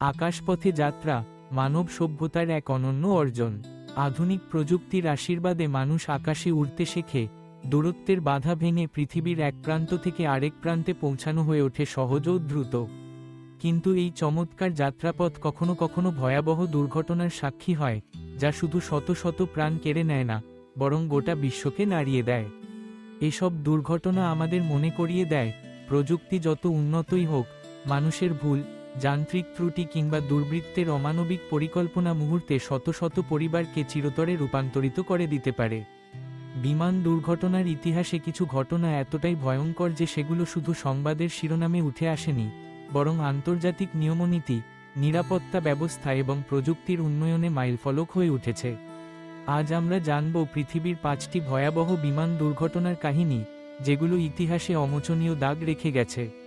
আকাশপথে যাত্রা, মানব সভ্যতার এক অনন্য অর্জন। আধুনিক প্রযুক্তির আশীর্বাদে মানুষ আকাশে উড়তে শেখে, দূরত্বের বাধা ভেঙে পৃথিবীর এক প্রান্ত থেকে আরেক প্রান্তে পৌঁছানো হয়ে ওঠে সহজ ও দ্রুত। কিন্তু এই চমৎকার যাত্রাপথ কখনো কখনো ভয়াবহ দুর্ঘটনার সাক্ষী হয়, যা শুধু শত শত প্রাণ কেড়ে নেয় না, বরং গোটা বিশ্বকে নাড়িয়ে দেয়। এসব দুর্ঘটনা আমাদের মনে করিয়ে দেয়, প্রযুক্তি যত উন্নতই হোক, মানুষের ভুল যান্ত্রিক ত্রুটি কিংবা দুর্বৃত্তের অমানবিক পরিকল্পনা মুহূর্তে শত শত পরিবারকে চিরতরে রূপান্তরিত করে দিতে পারে। বিমান দুর্ঘটনার ইতিহাসে কিছু ঘটনা এতটাই ভয়ঙ্কর যে সেগুলো শুধু সংবাদের শিরোনামে উঠে আসেনি, বরং আন্তর্জাতিক নিয়মনীতি, নিরাপত্তা ব্যবস্থা এবং প্রযুক্তির উন্নয়নে মাইলফলক হয়ে উঠেছে। আজ আমরা জানব পৃথিবীর পাঁচটি ভয়াবহ বিমান দুর্ঘটনার কাহিনী, যেগুলো ইতিহাসে অমোচনীয় দাগ রেখে গেছে।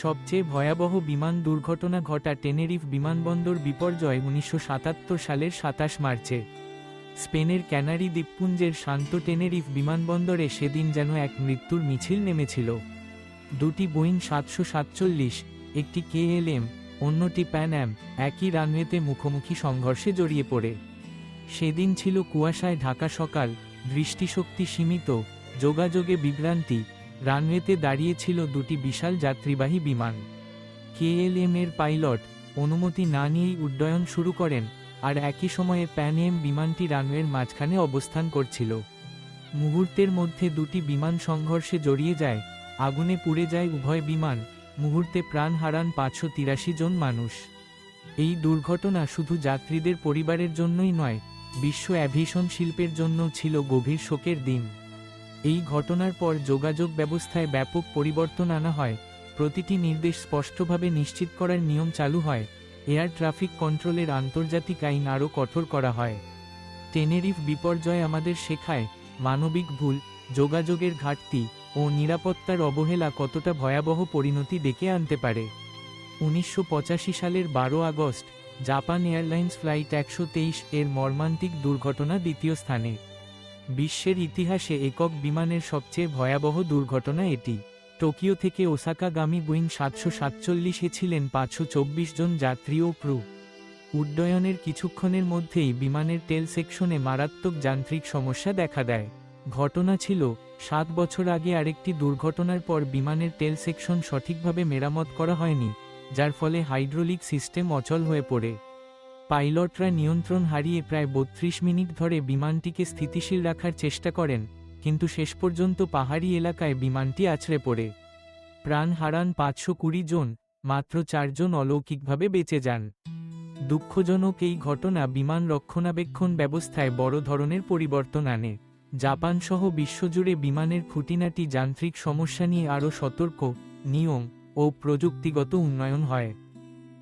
সবচেয়ে ভয়াবহ বিমান দুর্ঘটনা ঘটা টেনেরিফ বিমানবন্দর বিপর্যয় উনিশশো সাতাত্তর সালের সাতাশ মার্চে। স্পেনের ক্যানারি দ্বীপপুঞ্জের শান্ত টেনেরিফ বিমানবন্দরে সেদিন যেন এক মৃত্যুর মিছিল নেমেছিল। দুটি বোয়িং সাতশো সাতচল্লিশ, একটি কেএলএম অন্যটি প্যান একই রানওয়েতে মুখোমুখি সংঘর্ষে জড়িয়ে পড়ে। সেদিন ছিল কুয়াশায় ঢাকা সকাল, দৃষ্টিশক্তি সীমিত, যোগাযোগে বিভ্রান্তি রানওয়েতে দাঁড়িয়েছিল দুটি বিশাল যাত্রীবাহী বিমান। কেএলএম এর পাইলট অনুমতি না নিয়েই উড্ডয়ন শুরু করেন আর একই সময়ে প্যান এম বিমানটি রানওয়ের মাঝখানে অবস্থান করছিল। মুহূর্তের মধ্যে দুটি বিমান সংঘর্ষে জড়িয়ে যায়, আগুনে পুড়ে যায় উভয় বিমান, মুহূর্তে প্রাণ হারান পাঁচশো তিরাশি জন মানুষ। এই দুর্ঘটনা শুধু যাত্রীদের পরিবারের জন্যই নয়, বিশ্ব অ্যাভিয়েশন শিল্পের জন্য ছিল গভীর শোকের দিন। এই ঘটনার পর যোগাযোগ ব্যবস্থায় ব্যাপক পরিবর্তন আনা হয়। প্রতিটি নির্দেশ স্পষ্টভাবে নিশ্চিত করার নিয়ম চালু হয়। এয়ার ট্রাফিক কন্ট্রোলের আন্তর্জাতিক আইন আরও কঠোর করা হয়। টেনেরিফ বিপর্যয় আমাদের শেখায়, মানবিক ভুল, যোগাযোগের ঘাটতি ও নিরাপত্তার অবহেলা কতটা ভয়াবহ পরিণতি ডেকে আনতে পারে। উনিশশো পঁচাশি সালের বারো আগস্ট, জাপান এয়ারলাইন্স ফ্লাইট একশো তেইশ এর মর্মান্তিক দুর্ঘটনা দ্বিতীয় স্থানে। বিশ্বের ইতিহাসে একক বিমানের সবচেয়ে ভয়াবহ দুর্ঘটনা এটি। টোকিও থেকে ওসাকাগামী বুইং সাতশো সাতচল্লিশে ছিলেন পাঁচশো চব্বিশ জন যাত্রী ও ক্রু। উড্ডয়নের কিছুক্ষণের মধ্যেই বিমানের টেল সেকশনে মারাত্মক যান্ত্রিক সমস্যা দেখা দেয়। ঘটনা ছিল, সাত বছর আগে আরেকটি দুর্ঘটনার পর বিমানের টেল সেকশন সঠিকভাবে মেরামত করা হয়নি, যার ফলে হাইড্রোলিক সিস্টেম অচল হয়ে পড়ে। পাইলটরা নিয়ন্ত্রণ হারিয়ে প্রায় বত্রিশ মিনিট ধরে বিমানটিকে স্থিতিশীল রাখার চেষ্টা করেন, কিন্তু শেষ পর্যন্ত পাহাড়ি এলাকায় বিমানটি আছড়ে পড়ে। প্রাণ হারান পাঁচশো কুড়ি জন, মাত্র চারজন অলৌকিকভাবে বেঁচে যান। দুঃখজনক এই ঘটনা বিমান রক্ষণাবেক্ষণ ব্যবস্থায় বড় ধরনের পরিবর্তন আনে। জাপানসহ বিশ্বজুড়ে বিমানের খুঁটিনাটি যান্ত্রিক সমস্যা নিয়ে আরও সতর্ক, নিয়ম ও প্রযুক্তিগত উন্নয়ন হয়।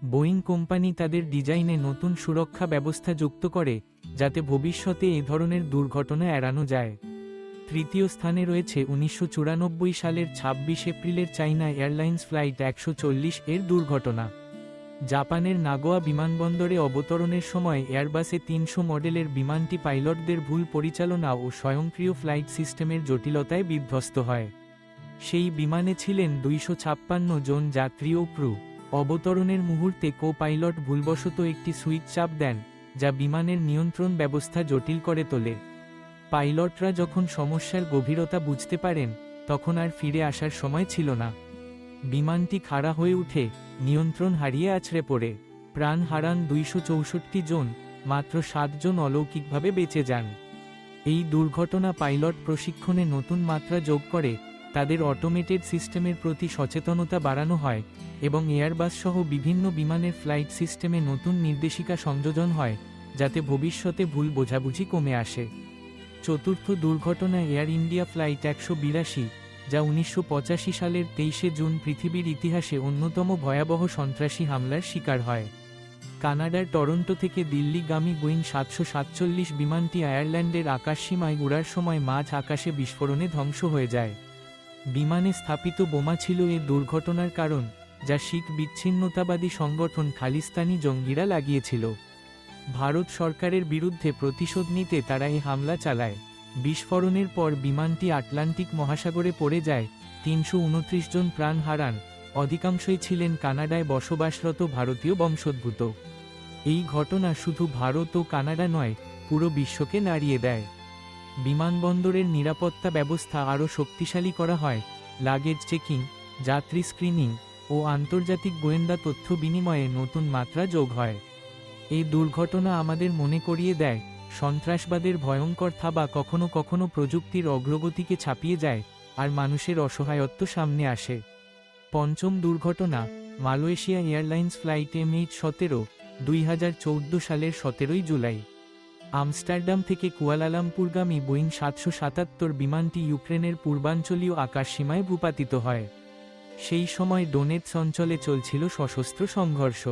বোয়িং কোম্পানি তাদের ডিজাইনে নতুন সুরক্ষা ব্যবস্থা যুক্ত করে, যাতে ভবিষ্যতে এ ধরনের দুর্ঘটনা এড়ানো যায়। তৃতীয় স্থানে রয়েছে উনিশশো চুরানব্বই সালের ২৬ এপ্রিলের চাইনা এয়ারলাইন্স ফ্লাইট একশো চল্লিশ এর দুর্ঘটনা। জাপানের নাগোয়া বিমানবন্দরে অবতরণের সময় এয়ারবাসে তিনশো মডেলের বিমানটি পাইলটদের ভুল পরিচালনা ও স্বয়ংক্রিয় ফ্লাইট সিস্টেমের জটিলতায় বিধ্বস্ত হয়। সেই বিমানে ছিলেন দুইশো ছাপ্পান্ন জন যাত্রী ও ক্রু। অবতরণের মুহূর্তে কো পাইলট ভুলবশত একটি সুইচ চাপ দেন, যা বিমানের নিয়ন্ত্রণ ব্যবস্থা জটিল করে তোলে। পাইলটরা যখন সমস্যার গভীরতা বুঝতে পারেন, তখন আর ফিরে আসার সময় ছিল না। বিমানটি খাড়া হয়ে উঠে, নিয়ন্ত্রণ হারিয়ে আছড়ে পড়ে। প্রাণ হারান দুইশো চৌষট্টি জন, মাত্র সাতজন অলৌকিকভাবে বেঁচে যান। এই দুর্ঘটনা পাইলট প্রশিক্ষণে নতুন মাত্রা যোগ করে তাদের অটোমেটেড সিস্টেমের প্রতি সচেতনতা বাড়ানো হয় এবং এয়ারবাস সহ বিভিন্ন বিমানের ফ্লাইট সিস্টেমে নতুন নির্দেশিকা সংযোজন হয়, যাতে ভবিষ্যতে ভুল বোঝাবুঝি কমে আসে। চতুর্থ দুর্ঘটনা এয়ার ইন্ডিয়া ফ্লাইট একশো বিরাশি, যা উনিশশো পঁচাশি সালের তেইশে জুন পৃথিবীর ইতিহাসে অন্যতম ভয়াবহ সন্ত্রাসী হামলার শিকার হয়। কানাডার টরন্টো থেকে দিল্লিগামী বোয়িং সাতশো সাতচল্লিশ বিমানটি আয়ারল্যান্ডের আকাশসীমায় উড়ার সময় মাঝ আকাশে বিস্ফোরণে ধ্বংস হয়ে যায়। বিমানে স্থাপিত বোমা ছিল এ দুর্ঘটনার কারণ, যা শিখ বিচ্ছিন্নতাবাদী সংগঠন খালিস্তানি জঙ্গিরা লাগিয়েছিল। ভারত সরকারের বিরুদ্ধে প্রতিশোধ নিতে তারা এই হামলা চালায়। বিস্ফোরণের পর বিমানটি আটলান্টিক মহাসাগরে পড়ে যায়, তিনশো উনত্রিশ জন প্রাণ হারান, অধিকাংশই ছিলেন কানাডায় বসবাসরত ভারতীয় বংশোদ্ভূত। এই ঘটনা শুধু ভারত ও কানাডা নয়, পুরো বিশ্বকে নাড়িয়ে দেয়। বিমানবন্দরের নিরাপত্তা ব্যবস্থা আরও শক্তিশালী করা হয়। লাগেজ চেকিং, যাত্রী স্ক্রিনিং ও আন্তর্জাতিক গোয়েন্দা তথ্য বিনিময়ে নতুন মাত্রা যোগ হয়। এই দুর্ঘটনা আমাদের মনে করিয়ে দেয়, সন্ত্রাসবাদের ভয়ঙ্কর থাবা কখনো কখনো প্রযুক্তির অগ্রগতিকে ছাপিয়ে যায় আর মানুষের অসহায়ত্ব সামনে আসে। পঞ্চম দুর্ঘটনা, Malaysia airlines flight M H সতেরো, দুই সালের সতেরোই জুলাই। আমস্টারডাম থেকে কুয়ালালামপুরগামী বোয়িং সাতশো সাতাত্তর বিমানটি ইউক্রেনের পূর্বাঞ্চলীয় আকাশসীমায় ভূপাতিত হয়। সেই সময় ডোনেটস অঞ্চলে চলছিল সশস্ত্র সংঘর্ষ।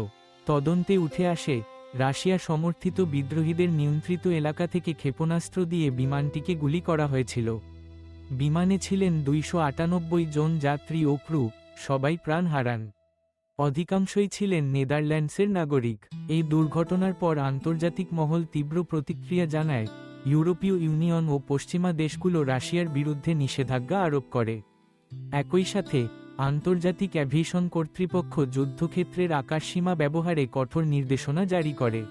তদন্তে উঠে আসে, রাশিয়া সমর্থিত বিদ্রোহীদের নিয়ন্ত্রিত এলাকা থেকে ক্ষেপণাস্ত্র দিয়ে বিমানটিকে গুলি করা হয়েছিল। বিমানে ছিলেন দুইশো আটানব্বই জন যাত্রী ও ক্রু, সবাই প্রাণ হারান। অধিকাংশই ছিলেন নেদারল্যান্ডসের নাগরিক। এই দুর্ঘটনার পর আন্তর্জাতিক মহল তীব্র প্রতিক্রিয়া জানায়, ইউরোপীয় ইউনিয়ন ও পশ্চিমা দেশগুলো রাশিয়ার বিরুদ্ধে নিষেধাজ্ঞা আরোপ করে। একই সাথে, আন্তর্জাতিক অ্যাভিয়েশন কর্তৃপক্ষ যুদ্ধক্ষেত্রের আকাশসীমা ব্যবহারে কঠোর নির্দেশনা জারি করে।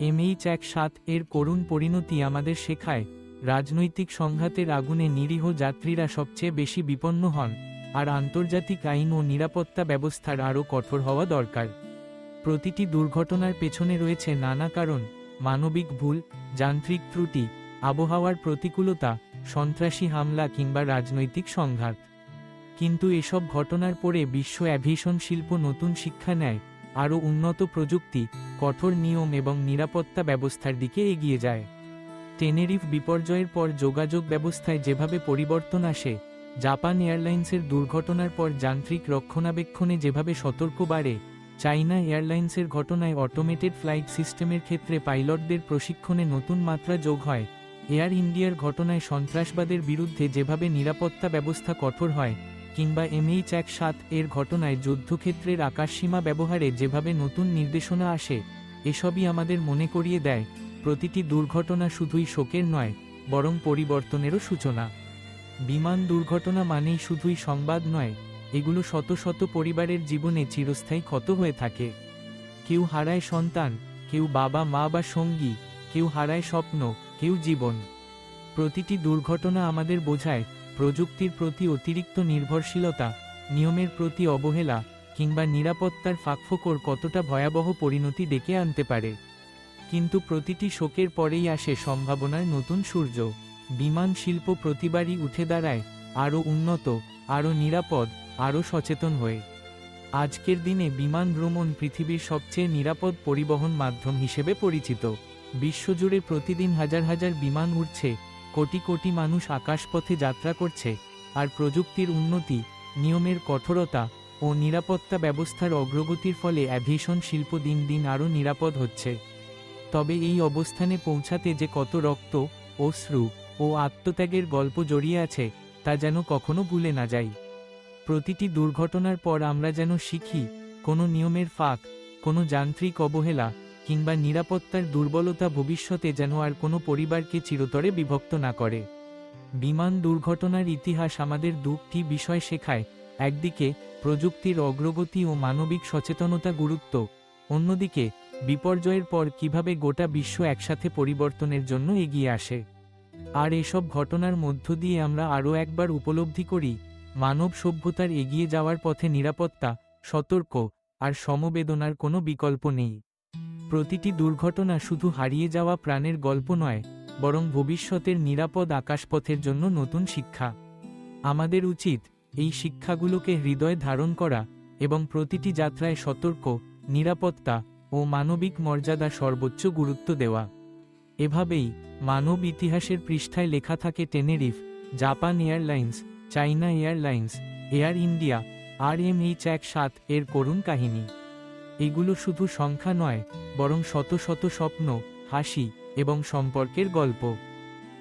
এমএইচ এক সাত এর করুণ পরিণতি আমাদের শেখায়, রাজনৈতিক সংঘাতের আগুনে নিরীহ যাত্রীরা সবচেয়ে বেশি বিপন্ন হন। আর আন্তর্জাতিক আইন ও নিরাপত্তা ব্যবস্থার আরও কঠোর হওয়া দরকার। প্রতিটি দুর্ঘটনার পেছনে রয়েছে নানা কারণ, মানবিক ভুল, যান্ত্রিক ত্রুটি, আবহাওয়ার প্রতিকূলতা, সন্ত্রাসী হামলা কিংবা রাজনৈতিক সংঘাত। কিন্তু এসব ঘটনার পরে বিশ্ব অ্যাভিয়েশন শিল্প নতুন শিক্ষা নেয়, আরও উন্নত প্রযুক্তি, কঠোর নিয়ম এবং নিরাপত্তা ব্যবস্থার দিকে এগিয়ে যায়। টেনেরিফ বিপর্যয়ের পর যোগাযোগ ব্যবস্থায় যেভাবে পরিবর্তন আসে জাপান এয়ারলাইন্সের দুর্ঘটনার পর যান্ত্রিক রক্ষণাবেক্ষণে যেভাবে সতর্ক বাড়ে, চাইনা এয়ারলাইন্সের ঘটনায় অটোমেটেড ফ্লাইট সিস্টেমের ক্ষেত্রে পাইলটদের প্রশিক্ষণে নতুন মাত্রা যোগ হয়। এয়ার ইন্ডিয়ার ঘটনায় সন্ত্রাসবাদের বিরুদ্ধে যেভাবে নিরাপত্তা ব্যবস্থা কঠোর হয়, কিংবা এমএইচ এক সাত এর ঘটনায় যুদ্ধক্ষেত্রের আকাশসীমা ব্যবহারে যেভাবে নতুন নির্দেশনা আসে, এসবই আমাদের মনে করিয়ে দেয়, প্রতিটি দুর্ঘটনা শুধুই শোকের নয়, বরং পরিবর্তনেরও সূচনা। বিমান দুর্ঘটনা মানেই শুধুই সংবাদ নয়, এগুলো শত শত পরিবারের জীবনে চিরস্থায়ী ক্ষত হয়ে থাকে। কেউ হারায় সন্তান, কেউ বাবা, মা বা সঙ্গী, কেউ হারায় স্বপ্ন, কেউ জীবন। প্রতিটি দুর্ঘটনা আমাদের বোঝায় প্রযুক্তির প্রতি অতিরিক্ত নির্ভরশীলতা, নিয়মের প্রতি অবহেলা, কিংবা নিরাপত্তার ফাঁকফোকর কতটা ভয়াবহ পরিণতি ডেকে আনতে পারে। কিন্তু প্রতিটি শোকের পরেই আসে সম্ভাবনার নতুন সূর্য। বিমান শিল্প প্রতিবারই উঠে দাঁড়ায়, আরও উন্নত, আরও নিরাপদ, আরও সচেতন হয়ে। আজকের দিনে বিমান ভ্রমণ পৃথিবীর সবচেয়ে নিরাপদ পরিবহন মাধ্যম হিসেবে পরিচিত। বিশ্বজুড়ে প্রতিদিন হাজার হাজার বিমান উড়ছে, কোটি কোটি মানুষ আকাশপথে যাত্রা করছে, আর প্রযুক্তির উন্নতি, নিয়মের কঠোরতা ও নিরাপত্তা ব্যবস্থার অগ্রগতির ফলে অ্যাভিয়েশন শিল্প দিন দিন আরও নিরাপদ হচ্ছে। তবে এই অবস্থানে পৌঁছাতে যে কত রক্ত, অশ্রু ও আত্মত্যাগের গল্প জড়িয়ে আছে, তা যেন কখনো ভুলে না যাই। প্রতিটি দুর্ঘটনার পর আমরা যেন শিখি, কোনো নিয়মের ফাঁক, কোনো যান্ত্রিক অবহেলা, কিংবা নিরাপত্তার দুর্বলতা ভবিষ্যতে যেন আর কোনো পরিবারকে চিরতরে বিভক্ত না করে। বিমান দুর্ঘটনার ইতিহাস আমাদের দুটি বিষয় শেখায়, একদিকে প্রযুক্তির অগ্রগতি ও মানবিক সচেতনতা গুরুত্ব, অন্যদিকে বিপর্যয়ের পর কীভাবে গোটা বিশ্ব একসাথে পরিবর্তনের জন্য এগিয়ে আসে। আর এসব ঘটনার মধ্য দিয়ে আমরা আরও একবার উপলব্ধি করি, মানব সভ্যতার এগিয়ে যাওয়ার পথে নিরাপত্তা, সতর্ক, আর সমবেদনার কোনো বিকল্প নেই। প্রতিটি দুর্ঘটনা শুধু হারিয়ে যাওয়া প্রাণের গল্প নয়, বরং ভবিষ্যতের নিরাপদ আকাশপথের জন্য নতুন শিক্ষা। আমাদের উচিত এই শিক্ষাগুলোকে হৃদয়ে ধারণ করা এবং প্রতিটি যাত্রায় সতর্ক, নিরাপত্তা ও মানবিক মর্যাদা সর্বোচ্চ গুরুত্ব দেওয়া। এভাবেই মানব ইতিহাসের পৃষ্ঠায় লেখা থাকে Tenerife, Japan airlines, China airlines, air India আর এম এইচ এক সাত এর করুণ কাহিনী। এগুলো শুধু সংখ্যা নয়, বরং শত শত স্বপ্ন, হাসি এবং সম্পর্কের গল্প।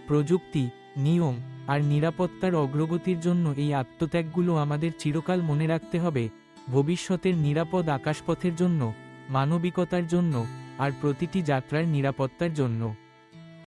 প্রযুক্তি, নিয়ম আর নিরাপত্তার অগ্রগতির জন্য এই আত্মত্যাগগুলো আমাদের চিরকাল মনে রাখতে হবে, ভবিষ্যতের নিরাপদ আকাশপথের জন্য, মানবিকতার জন্য আর প্রতিটি যাত্রার নিরাপত্তার জন্য।